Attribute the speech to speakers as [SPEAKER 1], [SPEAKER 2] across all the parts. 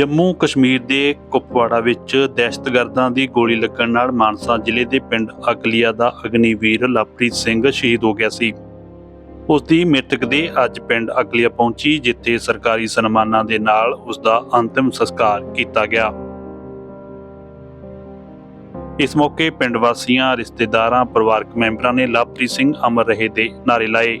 [SPEAKER 1] ਜੰਮੂ ਕਸ਼ਮੀਰ ਦੇ ਕੁਪਵਾੜਾ ਵਿੱਚ ਦਹਿਸ਼ਤਗਰਦਾਂ ਦੀ ਗੋਲੀ ਲੱਗਣ ਨਾਲ ਮਾਨਸਾ ਜ਼ਿਲ੍ਹੇ ਦੇ ਪਿੰਡ ਅਕਲੀਆ ਦਾ ਅਗਨੀਵੀਰ ਲਵਪ੍ਰੀਤ ਸਿੰਘ ਸ਼ਹੀਦ ਹੋ ਗਿਆ ਸੀ। ਉਸ ਦੀ ਮ੍ਰਿਤਕ ਦੇ ਅੱਜ ਪਿੰਡ ਅਕਲੀਆ ਪਹੁੰਚੀ, ਜਿੱਥੇ ਸਰਕਾਰੀ ਸਨਮਾਨਾਂ ਦੇ ਨਾਲ ਉਸ ਦਾ ਅੰਤਿਮ ਸੰਸਕਾਰ ਕੀਤਾ ਗਿਆ। ਇਸ ਮੌਕੇ ਪਿੰਡ ਵਾਸੀਆਂ, ਰਿਸ਼ਤੇਦਾਰਾਂ, ਪਰਿਵਾਰਕ ਮੈਂਬਰਾਂ ਨੇ ਲਵਪ੍ਰੀਤ ਸਿੰਘ ਅਮਰ ਰਹੇ ਦੇ ਨਾਰੇ ਲਾਏ।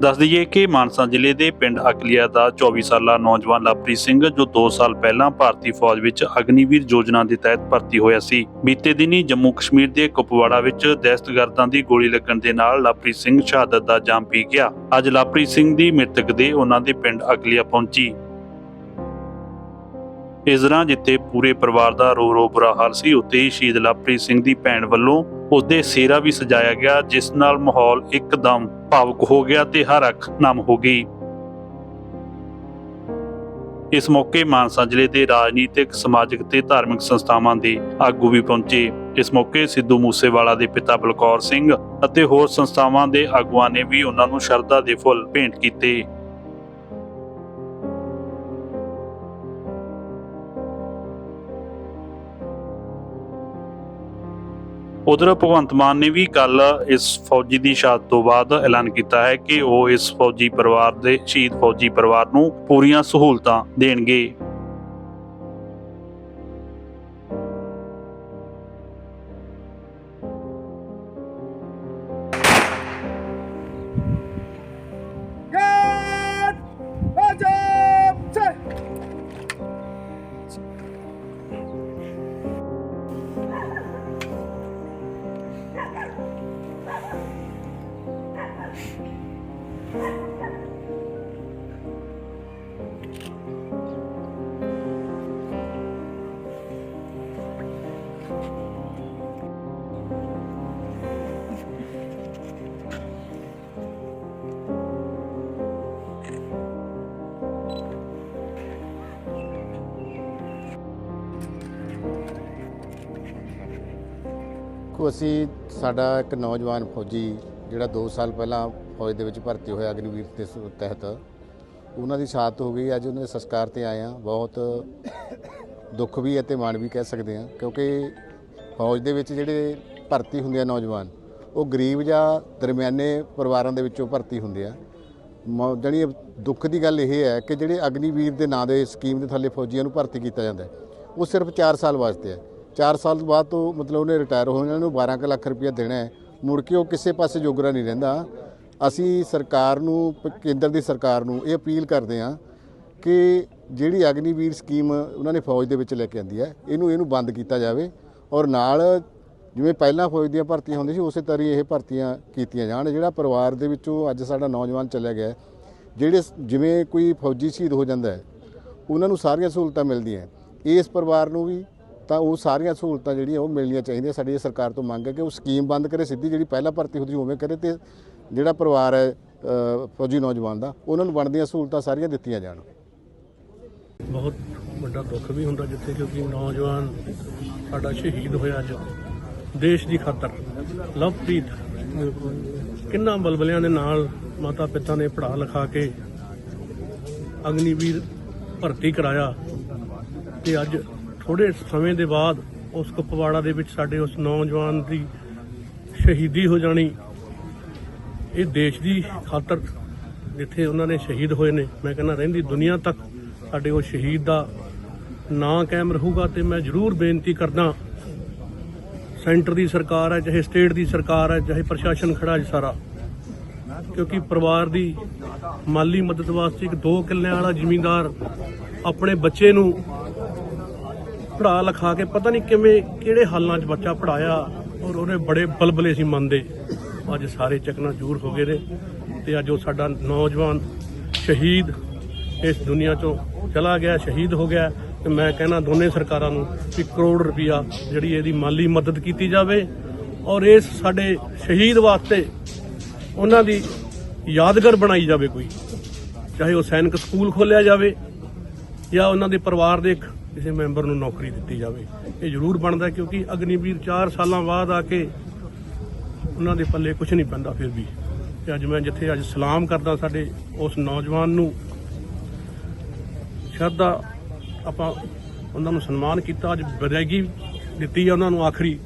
[SPEAKER 1] ਦੱਸ ਦਈਏ ਕਿ ਮਾਨਸਾ ਜ਼ਿਲ੍ਹੇ ਦੇ ਪਿੰਡ ਅਕਲੀਆ ਦਾ 24 ਸਾਲਾ ਨੌਜਵਾਨ ਲਵਪ੍ਰੀਤ ਸਿੰਘ, ਜੋ 2 ਸਾਲ ਪਹਿਲਾਂ ਭਾਰਤੀ ਫੌਜ ਵਿੱਚ ਅਗਨੀਵੀਰ ਯੋਜਨਾ ਦੇ ਤਹਿਤ ਭਰਤੀ ਹੋਇਆ ਸੀ। ਬੀਤੇ ਦਿਨੀ ਜੰਮੂ ਕਸ਼ਮੀਰ ਦੇ ਕੁਪਵਾੜਾ ਵਿੱਚ ਦਹਿਸ਼ਤਗਰਦਾਂ ਦੀ ਗੋਲੀ ਲੱਗਣ ਦੇ ਨਾਲ ਲਵਪ੍ਰੀਤ ਸਿੰਘ ਸ਼ਹਾਦਤ ਦਾ ਜਾਮ ਪੀ ਗਿਆ। ਅੱਜ ਲਵਪ੍ਰੀਤ ਸਿੰਘ ਦੀ ਮ੍ਰਿਤਕ ਦੇ ਉਹਨਾਂ ਦੇ ਪਿੰਡ ਅਕਲੀਆ ਪਹੁੰਚੀ। ਇਸ ਤਰ੍ਹਾਂ ਜਿੱਥੇ ਪੂਰੇ ਪਰਿਵਾਰ ਦਾ ਰੋ ਰੋ ਬੁਰਾ ਹਾਲ ਸੀ, ਉੱਥੇ ਹੀ ਸ਼ਹੀਦ ਲਵਪ੍ਰੀਤ ਸਿੰਘ ਦੀ ਭੈਣ ਵੱਲੋਂ ਉਸਦੇ ਸਿਹਰਾ ਵੀ ਸਜਾਇਆ ਗਿਆ, ਜਿਸ ਨਾਲ ਮਾਹੌਲ ਇੱਕਦਮ ਭਾਵੁਕ ਹੋ ਗਿਆ ਤੇ ਹਰ ਅੱਖ ਨਮ ਹੋ ਗਈ। ਇਸ ਮੌਕੇ ਮਾਨਸਾ ਜ਼ਿਲ੍ਹੇ ਦੇ ਰਾਜਨੀਤਿਕ, ਸਮਾਜਿਕ ਤੇ ਧਾਰਮਿਕ ਸੰਸਥਾਵਾਂ ਦੇ ਆਗੂ ਵੀ ਪਹੁੰਚੇ। ਇਸ ਮੌਕੇ ਸਿੱਧੂ ਮੂਸੇਵਾਲਾ ਦੇ ਪਿਤਾ ਬਲਕੌਰ ਸਿੰਘ ਅਤੇ ਹੋਰ ਸੰਸਥਾਵਾਂ ਦੇ ਆਗੂਆਂ ਨੇ ਵੀ ਉਹਨਾਂ ਨੂੰ ਸ਼ਰਧਾ ਦੇ ਫੁੱਲ ਭੇਂਟ ਕੀਤੇ। ਉਧਰ ਭਗਵੰਤ ਮਾਨ ਨੇ ਵੀ ਕੱਲ ਇਸ ਫੌਜੀ ਦੀ ਸ਼ਹਾਦਤ ਤੋਂ ਬਾਅਦ ਐਲਾਨ ਕੀਤਾ ਹੈ ਕਿ ਉਹ ਇਸ ਫੌਜੀ ਪਰਿਵਾਰ ਦੇ, ਸ਼ਹੀਦ ਫੌਜੀ ਪਰਿਵਾਰ ਨੂੰ ਪੂਰੀਆਂ ਸਹੂਲਤਾਂ ਦੇਣਗੇ।
[SPEAKER 2] ਦੇਖੋ, ਅਸੀਂ ਸਾਡਾ ਇੱਕ ਨੌਜਵਾਨ ਫੌਜੀ ਜਿਹੜਾ 2 ਸਾਲ ਪਹਿਲਾਂ ਫੌਜ ਦੇ ਵਿੱਚ ਭਰਤੀ ਹੋਇਆ ਅਗਨੀਵੀਰ ਦੇ ਸ- ਤਹਿਤ, ਉਹਨਾਂ ਦੀ ਸ਼ਹਾਦਤ ਹੋ ਗਈ। ਅੱਜ ਉਹਨਾਂ ਦੇ ਸੰਸਕਾਰ ਤੇ ਆਏ ਆ ਬਹੁਤ ਦੁੱਖ ਵੀ ਹੈ ਤੇ ਮਾਣ ਵੀ ਕਹਿ ਸਕਦੇ ਆ ਕਿਉਂਕਿ ਫੌਜ ਦੇ ਵਿੱਚ ਜਿਹੜੇ ਭਰਤੀ ਹੁੰਦੇ ਆ ਨੌਜਵਾਨ, ਉਹ ਗਰੀਬ ਜਾਂ ਦਰਮਿਆਨੇ ਪਰਿਵਾਰਾਂ ਦੇ ਵਿੱਚੋਂ ਭਰਤੀ ਹੁੰਦੇ ਆ। ਮ- ਜਿਹੜੀ ਦੁੱਖ ਦੀ ਗੱਲ ਇਹ ਹੈ ਕਿ ਜਿਹੜੇ ਅਗਨੀਵੀਰ ਦੇ ਨਾਂ ਦੇ ਸਕੀਮ ਦੇ ਥੱਲੇ ਫੌਜੀਆਂ ਨੂੰ ਭਰਤੀ ਕੀਤਾ ਜਾਂਦਾ ਹੈ, ਉਹ ਸਿਰਫ 4 ਸਾਲ ਵਾਸਤੇ ਹੈ। 4 ਸਾਲ ਤੋਂ ਬਾਅਦ ਤੋਂ ਮਤਲਬ ਉਹਨੇ ਰਿਟਾਇਰ ਹੋ ਜਾਣਾ ਨੂੰ 12 ਕੁ ਲੱਖ ਰੁਪਇਆ ਦੇਣਾ ਹੈ। ਮੁੜ ਕੇ ਉਹ ਕਿਸੇ ਪਾਸੇ ਜੋਗਰਾ ਨਹੀਂ ਰਹਿੰਦਾ। ਅਸੀਂ ਸਰਕਾਰ ਨੂੰ, ਕੇਂਦਰ ਦੀ ਸਰਕਾਰ ਨੂੰ ਇਹ ਅਪੀਲ ਕਰਦੇ ਹਾਂ ਕਿ ਜਿਹੜੀ ਅਗਨੀਵੀਰ ਸਕੀਮ ਉਹਨਾਂ ਨੇ ਫੌਜ ਦੇ ਵਿੱਚ ਲੈ ਕੇ ਆਂਦੀ ਹੈ, ਇਹਨੂੰ ਇਹਨੂੰ ਬੰਦ ਕੀਤਾ ਜਾਵੇ ਔਰ ਨਾਲ ਜਿਵੇਂ ਪਹਿਲਾਂ ਫੌਜ ਦੀਆਂ ਭਰਤੀਆਂ ਹੁੰਦੀਆਂ ਸੀ, ਉਸੇ ਤਰ੍ਹਾਂ ਹੀ ਇਹ ਭਰਤੀਆਂ ਕੀਤੀਆਂ ਜਾਣ। ਜਿਹੜਾ ਪਰਿਵਾਰ ਦੇ ਵਿੱਚੋਂ ਅੱਜ ਸਾਡਾ ਨੌਜਵਾਨ ਚਲਿਆ ਗਿਆ ਜਿਹੜੇ ਜਿਵੇਂ ਕੋਈ ਫੌਜੀ ਸ਼ਹੀਦ ਹੋ ਜਾਂਦਾ ਹੈ, ਉਹਨਾਂ ਨੂੰ ਸਾਰੀਆਂ ਸਹੂਲਤਾਂ ਮਿਲਦੀਆਂ ਇਸ ਪਰਿਵਾਰ ਨੂੰ ਵੀ ਤਾਂ ਉਹ ਸਾਰੀਆਂ ਸਹੂਲਤਾਂ ਜਿਹੜੀਆਂ ਉਹ ਮਿਲਣੀਆਂ ਚਾਹੀਦੀਆਂ ਸਾਡੀ ਸਰਕਾਰ ਤੋਂ ਮੰਗ ਹੈ ਕਿ ਉਹ ਸਕੀਮ ਬੰਦ ਕਰੇ, ਸਿੱਧੀ ਜਿਹੜੀ ਪਹਿਲਾਂ ਭਰਤੀ ਹੁੰਦੀ ਸੀ ਉਵੇਂ ਕਰੇ ਤੇ ਜਿਹੜਾ ਪਰਿਵਾਰ ਹੈ ਫੌਜੀ ਨੌਜਵਾਨ ਦਾ, ਉਹਨਾਂ ਨੂੰ ਬਣਦੀਆਂ ਸਹੂਲਤਾਂ ਸਾਰੀਆਂ ਦਿੱਤੀਆਂ ਜਾਣ।
[SPEAKER 3] ਬਹੁਤ ਵੱਡਾ ਦੁੱਖ ਵੀ ਹੁੰਦਾ ਜਿੱਥੇ ਕਿਉਂਕਿ ਨੌਜਵਾਨ ਸਾਡਾ ਸ਼ਹੀਦ ਹੋਇਆ ਅੱਜ, ਦੇਸ਼ ਦੀ ਖਾਤਰ। ਲਵਪ੍ਰੀਤ, ਕਿੰਨਾ ਬਲਬਲਿਆਂ ਦੇ ਨਾਲ ਮਾਤਾ ਪਿਤਾ ਨੇ ਪੜ੍ਹਾ ਲਿਖਾ ਕੇ ਅਗਨੀਵੀਰ ਭਰਤੀ ਕਰਾਇਆ ਤੇ ਅੱਜ ਥੋੜੇ ਸਮੇਂ ਦੇ ਬਾਅਦ ਉਸ ਕੁਪਵਾੜਾ ਦੇ ਵਿੱਚ ਸਾਡੇ ਉਸ ਨੌਜਵਾਨ ਦੀ ਸ਼ਹੀਦੀ ਹੋ ਜਾਣੀ। ਇਹ ਦੇਸ਼ ਦੀ ਖਾਤਰ ਜਿੱਥੇ ਉਹਨਾਂ ਨੇ ਸ਼ਹੀਦ ਹੋਏ ਨੇ, ਮੈਂ ਕਹਿੰਦਾ ਰਹਿੰਦੀ ਦੁਨੀਆ ਤੱਕ ਸਾਡੇ ਉਹ ਸ਼ਹੀਦ ਦਾ ਨਾਂ ਕਾਇਮ ਰਹੂਗਾ ਤੇ ਮੈਂ ਜ਼ਰੂਰ ਬੇਨਤੀ ਕਰਦਾ, ਸੈਂਟਰ ਦੀ ਸਰਕਾਰ ਹੈ, ਚਾਹੇ ਸਟੇਟ ਦੀ ਸਰਕਾਰ ਹੈ, ਚਾਹੇ ਪ੍ਰਸ਼ਾਸਨ ਖੜਾ ਹੈ ਸਾਰਾ। ਕਿਉਂਕਿ ਪਰਿਵਾਰ ਦੀ ਮਾਲੀ ਮਦਦ ਵਾਸਤੇ ਇੱਕ ਦੋ ਕਿੱਲਿਆਂ ਵਾਲਾ ਜ਼ਿਮੀਂਦਾਰ ਆਪਣੇ ਬੱਚੇ ਨੂੰ ਪੜਾ ਲਿਖਾ ਕੇ ਪਤਾ ਨਹੀਂ ਕਿਵੇਂ, ਕਿਹੜੇ ਹਾਲਾਂ 'ਚ ਬੱਚਾ ਪੜਾਇਆ ਔਰ ਉਹਨੇ ਬੜੇ ਬਲਬਲੇ ਸੀ ਮਨ ਦੇ। ਅੱਜ ਸਾਰੇ ਚੱਕਣਾ ਜੂਰ ਹੋ ਗਏ ਨੇ ਤੇ ਅੱਜ ਉਹ ਸਾਡਾ ਨੌਜਵਾਨ ਸ਼ਹੀਦ ਇਸ ਦੁਨੀਆ ਚੋਂ ਚਲਾ ਗਿਆ, ਸ਼ਹੀਦ ਹੋ ਗਿਆ ਤੇ ਮੈਂ ਕਹਿਣਾ ਦੋਨੇ ਸਰਕਾਰਾਂ ਨੂੰ ਕਿ ਕਰੋੜ ਰੁਪਇਆ ਜਿਹੜੀ ਇਹਦੀ ਮਾਲੀ ਮਦਦ ਕੀਤੀ ਜਾਵੇ ਔਰ ਇਸ ਸਾਡੇ ਸ਼ਹੀਦ ਵਾਸਤੇ ਉਹਨਾਂ ਦੀ ਯਾਦਗਾਰ ਬਣਾਈ ਜਾਵੇ ਕੋਈ। ਚਾਹੇ ਉਹ ਸੈਨਿਕ ਸਕੂਲ ਖੋਲਿਆ ਜਾਵੇ ਜਾਂ ਉਹਨਾਂ ਦੇ ਪਰਿਵਾਰ ਦੇ ਇੱਕ ਕਿਸੇ ਮੈਂਬਰ ਨੂੰ ਨੌਕਰੀ ਦਿੱਤੀ ਜਾਵੇ। ਇਹ ਜ਼ਰੂਰ ਬਣਦਾ ਕਿਉਂਕਿ ਅਗਨੀਵੀਰ 4 ਸਾਲਾਂ ਬਾਅਦ ਆ ਕੇ ਉਹਨਾਂ ਦੇ ਪੱਲੇ ਕੁਝ ਨਹੀਂ ਪੈਂਦਾ ਫਿਰ ਵੀ। ਤੇ ਅੱਜ ਮੈਂ ਜਿੱਥੇ ਅੱਜ ਸਲਾਮ ਕਰਦਾ ਸਾਡੇ ਉਸ ਨੌਜਵਾਨ ਨੂੰ, ਸ਼ਰਧਾ ਆਪਾਂ ਉਹਨਾਂ ਨੂੰ ਸਨਮਾਨ ਕੀਤਾ, ਅੱਜ ਵਿਦਾਇਗੀ ਦਿੱਤੀ ਆ ਉਹਨਾਂ ਨੂੰ ਆਖਰੀ।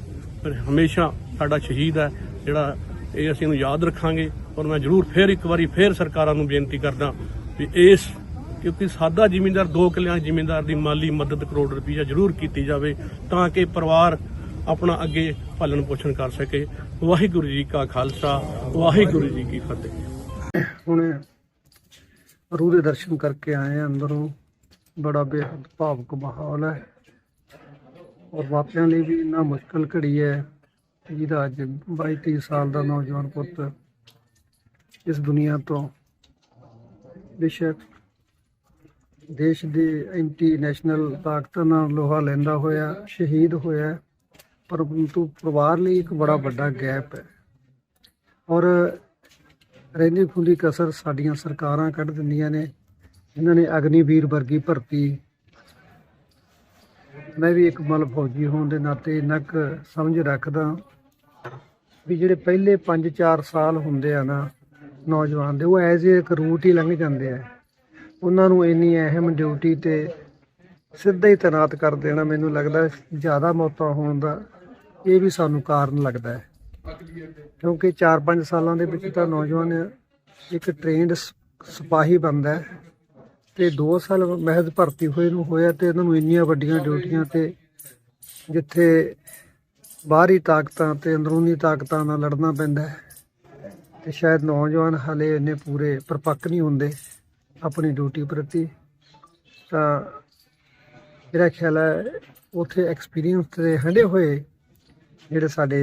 [SPEAKER 3] ਪਰ ਹਮੇਸ਼ਾ ਸਾਡਾ ਸ਼ਹੀਦ ਹੈ, ਜਿਹੜਾ ਇਹ ਅਸੀਂ ਨੂੰ ਯਾਦ ਰੱਖਾਂਗੇ। ਔਰ ਮੈਂ ਜ਼ਰੂਰ ਫੇਰ ਇੱਕ ਵਾਰੀ ਫੇਰ ਸਰਕਾਰਾਂ ਨੂੰ ਬੇਨਤੀ ਕਰਦਾ ਵੀ ਇਸ ਕਿਉਂਕਿ ਸਾਦਾ ਜ਼ਿਮੀਂਦਾਰ, ਦੋ ਕਿੱਲਿਆਂ ਦੇ ਜ਼ਿਮੀਂਦਾਰ ਦੀ ਮਾਲੀ ਮਦਦ ਕਰੋੜ ਰੁਪਈਆ ਜ਼ਰੂਰ ਕੀਤੀ ਜਾਵੇ ਤਾਂ ਕਿ ਪਰਿਵਾਰ ਆਪਣਾ ਅੱਗੇ ਪਾਲਣ ਪੋਸ਼ਣ ਕਰ ਸਕੇ। ਵਾਹਿਗੁਰੂ ਜੀ ਕਾ ਖਾਲਸਾ, ਵਾਹਿਗੁਰੂ ਜੀ ਕੀ ਫਤਿਹ।
[SPEAKER 4] ਹੁਣੇ ਰੂਹ ਦੇ ਦਰਸ਼ਨ ਕਰਕੇ ਆਏ ਆ ਅੰਦਰੋਂ। ਬੜਾ ਬੇਹੱਦ ਭਾਵਕ ਮਾਹੌਲ ਹੈ। ਔਰ ਮਾਪਿਆਂ ਲਈ ਵੀ ਇੰਨਾ ਮੁਸ਼ਕਲ ਘੜੀ ਹੈ। ਜਿਹਦਾ ਅੱਜ 22 23 ਸਾਲ ਦਾ ਨੌਜਵਾਨ ਪੁੱਤ ਇਸ ਦੁਨੀਆ ਤੋਂ ਬੇਸ਼ੱਕ ਦੇਸ਼ ਦੇ ਐਂਟੀ ਨੈਸ਼ਨਲ ਤਾਕਤਾਂ ਨਾਲ ਲੋਹਾ ਲੈਂਦਾ ਹੋਇਆ, ਸ਼ਹੀਦ ਹੋਇਆ ਪਰੰਤੂ ਪਰਿਵਾਰ ਲਈ ਇੱਕ ਬੜਾ ਵੱਡਾ ਗੈਪ ਹੈ। ਔਰ ਰਹਿੰਦੀ ਖੁੰਦੀ ਕਸਰ ਸਾਡੀਆਂ ਸਰਕਾਰਾਂ ਕੱਢ ਦਿੰਦੀਆਂ ਨੇ ਇਹਨਾਂ ਨੇ ਅਗਨੀਵੀਰ ਵਰਗੀ ਭਰਤੀ ਮੈਂ ਵੀ ਇੱਕ ਮਲ ਫੌਜੀ ਹੋਣ ਦੇ ਨਾਤੇ ਇੰਨਾ ਕੁ ਸਮਝ ਰੱਖਦਾ ਵੀ ਜਿਹੜੇ ਪਹਿਲੇ 5-4 ਸਾਲ ਹੁੰਦੇ ਆ ਨਾ ਨੌਜਵਾਨ ਦੇ ਉਹ ਐਜ਼ ਇੱਕ ਰੂਟ ਹੀ ਲੰਘ ਜਾਂਦੇ ਆ। ਉਹਨਾਂ ਨੂੰ ਇੰਨੀ ਅਹਿਮ ਡਿਊਟੀ ਤੇ ਸਿੱਧਾ ਹੀ ਤੈਨਾਤ ਕਰ ਦੇਣਾ ਮੈਨੂੰ ਲੱਗਦਾ ਜ਼ਿਆਦਾ ਮੌਤਾਂ ਹੋਣ ਦਾ ਇਹ ਵੀ ਸਾਨੂੰ ਕਾਰਨ ਲੱਗਦਾ ਹੈ। ਕਿਉਂਕਿ 4-5 ਸਾਲਾਂ ਦੇ ਵਿੱਚ ਤਾਂ ਨੌਜਵਾਨ ਇੱਕ ਟ੍ਰੇਨਡ ਸਿਪਾਹੀ ਬਣਦਾ ਹੈ ਤੇ 2 ਸਾਲ ਮਹਿਜ਼ ਭਰਤੀ ਹੋਏ ਨੂੰ ਹੋਇਆ ਤੇ ਇਹਨਾਂ ਨੂੰ ਇੰਨੀਆਂ ਵੱਡੀਆਂ ਡਿਊਟੀਆਂ ਤੇ ਜਿੱਥੇ ਬਾਹਰੀ ਤਾਕਤਾਂ ਤੇ ਅੰਦਰੂਨੀ ਤਾਕਤਾਂ ਨਾਲ ਲੜਨਾ ਪੈਂਦਾ ਹੈ ਤੇ ਸ਼ਾਇਦ ਨੌਜਵਾਨ ਹਲੇ ਇੰਨੇ ਪੂਰੇ ਪਰਪੱਕ ਨਹੀਂ ਹੁੰਦੇ। ਆਪਣੀ ਡਿਊਟੀ ਪ੍ਰਤੀ, ਤਾਂ ਮੇਰਾ ਖਿਆਲ ਹੈ ਉਥੇ ਐਕਸਪੀਰੀਅੰਸ ਤੇ ਹੰਡੇ ਹੋਏ ਜਿਹੜੇ ਸਾਡੇ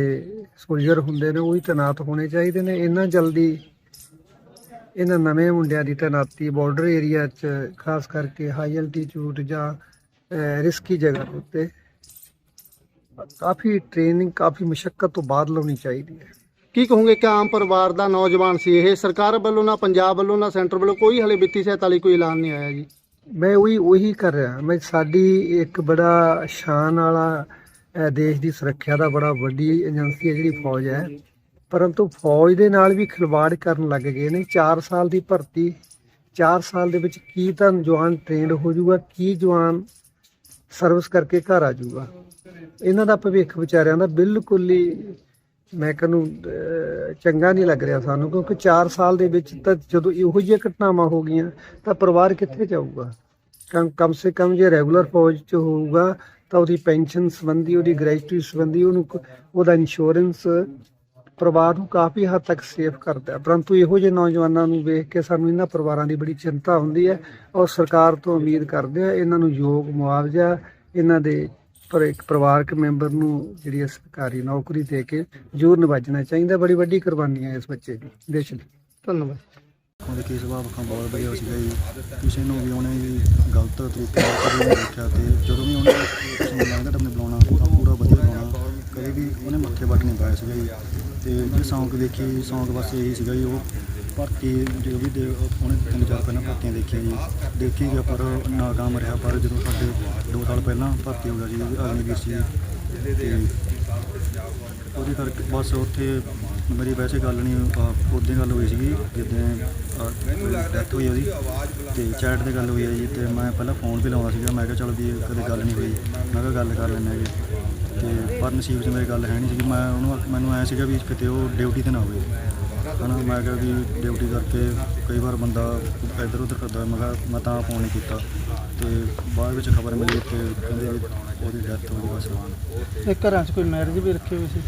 [SPEAKER 4] ਸੋਲਜਰ ਹੁੰਦੇ ਨੇ, ਉਹ ਹੀ ਤੈਨਾਤ ਹੋਣੇ ਚਾਹੀਦੇ ਨੇ। ਇੰਨਾ ਜਲਦੀ ਇਹਨਾਂ ਨਵੇਂ ਮੁੰਡਿਆਂ ਦੀ ਤੈਨਾਤੀ ਬਾਰਡਰ ਏਰੀਆ 'ਚ, ਖਾਸ ਕਰਕੇ ਹਾਈ ਐਲਟੀਟਿਊਡ ਜਾਂ ਰਿਸਕੀ ਜਗ੍ਹਾ ਉੱਤੇ, ਕਾਫੀ ਟ੍ਰੇਨਿੰਗ ਕਾਫੀ ਮੁਸ਼ਕਲ ਤੋਂ ਬਾਅਦ ਲਾਉਣੀ ਚਾਹੀਦੀ ਹੈ।
[SPEAKER 5] ਕੀ ਕਹੋਗੇ ਕਿ ਆਮ ਪਰਿਵਾਰ ਦਾ ਨੌਜਵਾਨ ਸੀ ਇਹ? ਸਰਕਾਰ ਵੱਲੋਂ ਨਾ, ਪੰਜਾਬ ਵੱਲੋਂ ਨਾ, ਸੈਂਟਰ ਵੱਲੋਂ ਕੋਈ ਹਲੇ ਵਿੱਤੀ ਸਹਾਇਤਾ ਲਈ ਕੋਈ ਐਲਾਨ ਨਹੀਂ ਆਇਆ ਜੀ?
[SPEAKER 4] ਮੈਂ ਉਹੀ ਉਹੀ ਕਰ ਰਿਹਾ। ਮੈਂ, ਸਾਡੀ ਇੱਕ ਬੜਾ ਸ਼ਾਨ ਵਾਲਾ ਦੇਸ਼ ਦੀ ਸੁਰੱਖਿਆ ਦਾ ਬੜਾ ਵੱਡੀ ਏਜੰਸੀ ਹੈ ਜਿਹੜੀ ਫੌਜ ਹੈ। ਪਰੰਤੂ ਫੌਜ ਦੇ ਨਾਲ ਵੀ ਖਿਲਵਾੜ ਕਰਨ ਲੱਗ ਗਏ ਨੇ। 4 ਸਾਲ ਦੀ ਭਰਤੀ 4 ਸਾਲ ਦੇ ਵਿੱਚ ਕੀ ਤਾਂ ਜਵਾਨ ਟ੍ਰੇਨਡ ਹੋ ਜਾਊਗਾ, ਕੀ ਜਵਾਨ ਸਰਵਿਸ ਕਰਕੇ ਘਰ ਆ ਜਾਊਗਾ। ਇਹਨਾਂ ਦਾ ਭਵਿੱਖ ਵਿਚਾਰਿਆਂ ਦਾ ਬਿਲਕੁਲ ਹੀ ਮੈਂ ਕਹਿੰਨੂੰ ਚੰਗਾ ਨਹੀਂ ਲੱਗ ਰਿਹਾ ਸਾਨੂੰ, ਕਿਉਂਕਿ 4 ਸਾਲ ਦੇ ਵਿੱਚ ਤਾਂ ਜਦੋਂ ਇਹੋ ਜਿਹੀਆਂ ਘਟਨਾਵਾਂ ਹੋ ਗਈਆਂ, ਤਾਂ ਪਰਿਵਾਰ ਕਿੱਥੇ ਜਾਊਗਾ? ਕਮ ਕਮ ਸੇ ਕਮ ਜੇ ਰੈਗੂਲਰ ਫੌਜ ਚ ਹੋਊਗਾ, ਤਾਂ ਉਹਦੀ ਪੈਨਸ਼ਨ ਸੰਬੰਧੀ, ਉਹਦੀ ਗ੍ਰੈਜੂਏਟੀ ਸੰਬੰਧੀ, ਉਹਨੂੰ ਕ- ਉਹਦਾ ਇੰਸ਼ੋਰੈਂਸ ਪਰਿਵਾਰ ਨੂੰ ਕਾਫੀ ਹੱਦ ਤੱਕ ਸੇਫ ਕਰਦਾ ਹੈ। ਪਰੰਤੂ ਇਹੋ ਜਿਹੇ ਨੌਜਵਾਨਾਂ ਨੂੰ ਵੇਖ ਕੇ ਸਾਨੂੰ ਇਹਨਾਂ ਪਰਿਵਾਰਾਂ ਦੀ ਬੜੀ ਚਿੰਤਾ ਹੁੰਦੀ ਹੈ ਔਰ ਸਰਕਾਰ ਤੋਂ ਉਮੀਦ ਕਰਦੇ ਆ ਇਹਨਾਂ ਨੂੰ ਯੋਗ ਮੁਆਵਜ਼ਾ, ਇਹਨਾਂ ਦੇ ਪਰ ਇੱਕ ਪਰਿਵਾਰਕ ਮੈਂਬਰ ਨੂੰ ਜਿਹੜੀ ਹੈ ਸਰਕਾਰੀ ਨੌਕਰੀ ਦੇ ਕੇ ਜ਼ਰੂਰ ਨਿਵਾਜਣਾ ਚਾਹੀਦਾ। ਬੜੀ ਵੱਡੀ ਕੁਰਬਾਨੀ ਹੈ ਇਸ ਬੱਚੇ ਦੀ ਦੇਸ਼ ਲਈ
[SPEAKER 5] ਧੰਨਵਾਦ।
[SPEAKER 6] ਉਹਦੇ ਕੇਸ ਬਾਬ ਬਹੁਤ ਵਧੀਆ ਸੀਗਾ ਜੀ। ਕਿਸੇ ਨੂੰ ਵੀ ਉਹਨੇ ਜੀ ਗਲਤ ਤਰੀਕੇ ਨਾਲ ਕਦੇ ਨਹੀਂ ਦੇਖਿਆ ਤੇ ਜਦੋਂ ਵੀ ਉਹਨੇ ਕਿਸੇ ਨੂੰ ਬੁਲਾਉਣਾ ਤਾਂ ਪੂਰਾ ਵਧੀਆ ਬੁਲਾਉਣਾ। ਕਦੇ ਵੀ ਉਹਨੇ ਮੱਥੇ ਵੱਟ ਨਹੀਂ ਪਾਇਆ ਸੀਗਾ ਜੀ। ਤੇ ਜੇ ਸੌਂਕ ਦੇਖੀ, ਸੌਂਕ ਬਸ ਇਹੀ ਸੀਗਾ ਜੀ ਉਹ। ਭਰਤੀ ਜੋ ਵੀ ਦੇ ਉਹਨੇ ਤਿੰਨ ਚਾਰ ਪਹਿਲਾਂ ਭਰਤੀਆਂ ਦੇਖੀਆਂ ਜੀ। ਦੇਖੀ ਗਿਆ ਪਰ ਨਾਕਾਮ ਰਿਹਾ। ਪਰ ਜਦੋਂ ਸਾਡੇ 2 ਸਾਲ ਪਹਿਲਾਂ ਭਰਤੀ ਹੋ ਗਿਆ ਜੀ ਅਗਨੀਵੀਰ ਸੀ। ਤੇ ਉਹਦੇ ਕਰਕੇ ਬਸ ਉੱਥੇ ਮੇਰੀ ਵੈਸੇ ਗੱਲ ਨਹੀਂ ਉਦੋਂ ਗੱਲ ਹੋਈ ਸੀਗੀ, ਜਿੱਦਾਂ ਡੈਥ ਹੋਈ ਉਹਦੀ। ਤੇ ਚੈਟ ਤੇ ਗੱਲ ਹੋਈ ਹੈ ਜੀ, ਤੇ ਮੈਂ ਪਹਿਲਾਂ ਫੋਨ ਵੀ ਲਾਉਂਦਾ ਸੀਗਾ। ਮੈਂ ਕਿਹਾ ਚਲ ਵੀ ਕਦੇ ਗੱਲ ਨਹੀਂ ਹੋਈ। ਮੈਂ ਕਿਹਾ ਗੱਲ ਕਰ ਲੈਂਦੇ ਜੀ ਤੇ ਪਰ ਨਸੀਬ 'ਚ ਮੇਰੀ ਗੱਲ ਹੈ ਨਹੀਂ ਸੀਗੀ। ਮੈਂ ਉਹਨੂੰ, ਮੈਨੂੰ ਐ ਸੀਗਾ ਵੀ ਕਿਤੇ ਉਹ ਡਿਊਟੀ ਤੇ ਨਾ ਹੋਵੇ। ਹਨਾ ਮੈਂ ਕਿਹਾ ਵੀ ਡਿਊਟੀ ਕਰਕੇ ਕਈ ਵਾਰ ਬੰਦਾ ਇੱਧਰ ਉੱਧਰ ਕਰਦਾ ਮੈਂ ਕਿਹਾ ਮੈਂ ਤਾਂ ਫੋਨ ਨਹੀਂ ਕੀਤਾ। ਤੇ ਬਾਅਦ ਵਿੱਚ ਖਬਰ ਮਿਲੀ ਕਿ ਕਹਿੰਦੇ ਵੀ ਉਹਦੀ ਡੈਥ ਹੋ ਗਈ ਬਸ।
[SPEAKER 5] ਇਹ ਘਰਾਂ 'ਚ ਕੋਈ ਮੈਰਿਜ ਵੀ ਰੱਖੀ ਹੋਈ ਸੀ?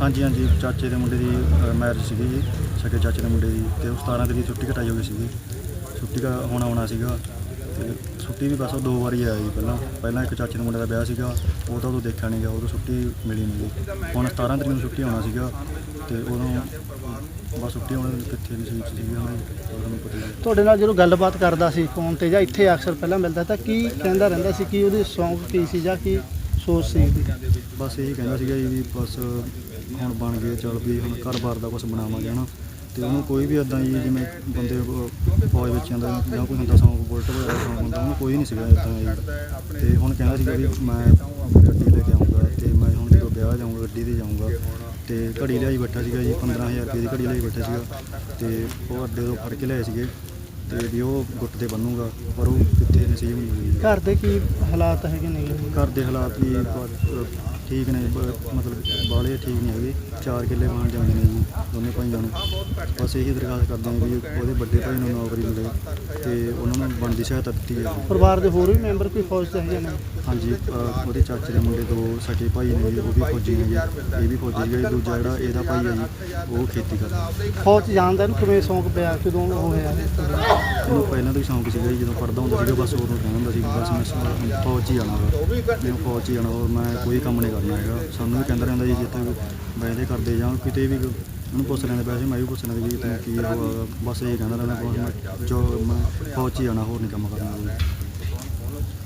[SPEAKER 6] ਹਾਂਜੀ ਹਾਂਜੀ ਚਾਚੇ ਦੇ ਮੁੰਡੇ ਦੀ ਮੈਰਿਜ ਸੀਗੀ ਜੀ ਸਕੇ ਚਾਚੇ ਦੇ ਮੁੰਡੇ ਦੀ ਤੇ ਉਹ 17 ਤਰੀਕ ਦੀ ਛੁੱਟੀ ਕਟਾਈ ਹੋ ਗਈ ਸੀਗੀ। ਛੁੱਟੀ ਦਾ ਹੋਣਾ ਹੋਣਾ ਸੀਗਾ ਤੇ ਛੁੱਟੀ ਵੀ ਬਸ ਉਹ ਦੋ ਵਾਰੀ ਆਇਆ ਜੀ ਪਹਿਲਾਂ। ਪਹਿਲਾਂ ਇੱਕ ਚਾਚੇ ਦੇ ਮੁੰਡੇ ਦਾ ਵਿਆਹ ਸੀਗਾ ਉਹ ਤਾਂ ਉਦੋਂ ਦੇਖਿਆ ਨਹੀਂ ਗਿਆ ਉਦੋਂ ਛੁੱਟੀ ਮਿਲੀ ਨਹੀਂ ਜੀ। ਹੁਣ 17 ਤਰੀਕ ਨੂੰ ਛੁੱਟੀ ਹੋਣਾ ਸੀਗਾ ਤੇ ਉਦੋਂ ਬਸ ਛੁੱਟੀ ਦੇ ਕਿੱਥੇ ਨਸੀਬ 'ਚ ਸੀਗੀ ਉਹਨਾਂ ਪਤਾ
[SPEAKER 5] ਤੁਹਾਡੇ ਨਾਲ ਜਦੋਂ ਗੱਲਬਾਤ ਕਰਦਾ ਸੀ ਫੋਨ ਤੇ ਜਾਂ ਇੱਥੇ ਅਕਸਰ ਪਹਿਲਾਂ ਮਿਲਦਾ ਤਾਂ ਕੀ ਕਹਿੰਦਾ ਰਹਿੰਦਾ ਸੀ ਕਿ ਉਹਦੀ ਸ਼ੌਂਕ ਕੀ ਸੀ ਜਾਂ ਕੀ ਸੋਚ ਸੀ? ਉਹਦੀ
[SPEAKER 6] ਬਸ ਇਹੀ ਕਹਿੰਦਾ ਸੀਗਾ ਜੀ ਵੀ ਬਸ ਹੁਣ ਬਣ ਗਏ ਚੱਲ ਵੀ ਹੁਣ ਘਰ-ਬਾਰ ਦਾ ਕੁਝ ਬਣਾਵਾਂਗੇ ਹਨਾ। ਤੇ ਉਹਨੂੰ ਕੋਈ ਵੀ ਇਦਾਂ ਜੀ ਜਿਵੇਂ ਬੰਦੇ ਫੌਜ ਵਿੱਚ ਜਾਂਦਾ ਜਾਂ ਕੋਈ ਹੁੰਦਾ ਸੌਂਕ ਬੁਲਟ ਵਗੈਰਾ ਸੌਂਕ ਹੁੰਦਾ ਉਹਨੂੰ ਕੋਈ ਨਹੀਂ ਸੀਗਾ ਇਦਾਂ ਜੀ ਤੇ ਹੁਣ ਕਹਿੰਦਾ ਸੀਗਾ ਵੀ ਮੈਂ ਗੱਡੀ ਲੈ ਕੇ ਆਉਂਗਾ ਤੇ ਮੈਂ ਹੁਣ ਜਦੋਂ ਵਿਆਹ ਜਾਊਂਗਾ ਗੱਡੀ ਤੇ ਜਾਊਂਗਾ ਤੇ ਘੜੀ ਲਿਆਈ ਬੈਠਾ ਸੀਗਾ ਜੀ 15000 ਰੁਪਏ ਦੀ ਘੜੀ ਲਿਆਈ ਬੈਠਾ ਸੀਗਾ ਤੇ ਉਹ ਅੱਡੇ ਤੋਂ ਫੜ ਕੇ ਲਿਆਏ ਸੀਗੇ ਤੇ ਵੀ ਉਹ ਗੁੱਟ ਤੇ ਬੰਨੂਗਾ ਪਰ ਉਹ ਕਿੱਥੇ ਨਸੀਬ ਨਹੀਂ ਹੋਈ।
[SPEAKER 5] ਘਰ ਦੇ ਕੀ ਹਾਲਾਤ ਹੈਗੇ ਨੇ
[SPEAKER 6] ਘਰ ਦੇ ਹਾਲਾਤ ਵੀ ਠੀਕ ਨੇ ਬ- ਮਤਲਬ ਬਾਲੇ ਠੀਕ ਨਹੀਂ ਹੈਗੇ ਚਾਰ ਕਿੱਲੇ ਵਾਂ ਜਾਂਦੇ ਨੇ ਜੀ ਦੋਨੇ ਭਾਈਆਂ ਨੂੰ। ਬਸ ਇਹੀ ਦਰਖਾਸਤ ਕਰਦੇ ਹਾਂ ਵੀ ਉਹਦੇ ਵੱਡੇ ਭਾਈ ਨੂੰ ਨੌਕਰੀ ਮਿਲੇ ਤੇ ਉਹਨਾਂ ਨੂੰ ਬਣਦੀ ਸਹਾਇਤਾ ਦਿੱਤੀ ਜਾਵੇ।
[SPEAKER 5] ਪਰਿਵਾਰ ਦੇ ਹੋਰ ਵੀ ਮੈਂਬਰ ਕੋਈ ਫੌਜ 'ਚ ਹੈਗੇ ਨੇ?
[SPEAKER 6] ਹਾਂਜੀ ਅ, ਉਹਦੇ ਚਾਚੇ ਦੇ ਮੁੰਡੇ ਦੋ ਸਕੇ ਭਾਈ ਨੇ ਜੀ ਉਹ ਵੀ ਫੌਜੀ ਨੇ ਜੀ ਇਹ ਵੀ ਫੌਜੀ ਜੀ ਦੂਜਾ ਜਿਹੜਾ ਇਹਦਾ ਭਾਈ ਹੈ ਜੀ ਉਹ ਖੇਤੀ ਕਰਦਾ।
[SPEAKER 5] ਫੌਜ 'ਚ ਜਾਣ ਦਾ ਇਹਨੂੰ ਕਿਵੇਂ ਸ਼ੌਂਕ ਪਿਆ ਕਦੋਂ ਹੋਇਆ
[SPEAKER 6] ਇਹਨੂੰ ਪਹਿਲਾਂ ਤੋਂ ਹੀ ਸ਼ੌਂਕ ਸੀਗਾ ਜੀ, ਜਦੋਂ ਪੜਦਾ ਹੁੰਦਾ ਸੀਗਾ, ਬਸ ਉਦੋਂ ਕਹਿੰਦਾ ਹੁੰਦਾ ਸੀ ਕਿ ਬਸ ਮੈਂ ਸ- ਫੌਜ 'ਚ ਹੀ ਜਾਣਾ ਵਾ। ਮੈਂ ਫੌਜ 'ਚ ਹੀ ਜਾਣਾ ਹੋਰ ਮੈਂ ਕੋਈ ਕੰਮ ਨਹੀਂ ਕਰਨਾ ਹੈਗਾ। ਸਾਨੂੰ ਵੀ ਕਹਿੰਦਾ ਰਹਿੰਦਾ ਜੀ ਜਿੱਥੇ ਵੀ ਬੈਠੇ ਕਰਦੇ ਜਾਂ ਕਿਤੇ ਵੀ ਉਹਨੂੰ ਪੁੱਛ ਲੈਂਦੇ ਵੈਸੇ ਮੈਂ ਵੀ ਪੁੱਛ ਲੈਂਦਾ ਵੀ ਤੈਨੂੰ ਕੀ ਹੋਇਆ ਬਸ ਇਹ ਕਹਿੰਦਾ ਰਹਿੰਦਾ, ਬਸ ਮੈਂ ਜੋ, ਮੈਂ ਫੌਜ 'ਚ ਹੀ ਜਾਣਾ, ਹੋਰ ਨਹੀਂ ਕੰਮ ਕਰਨਾ। ਕੋਈ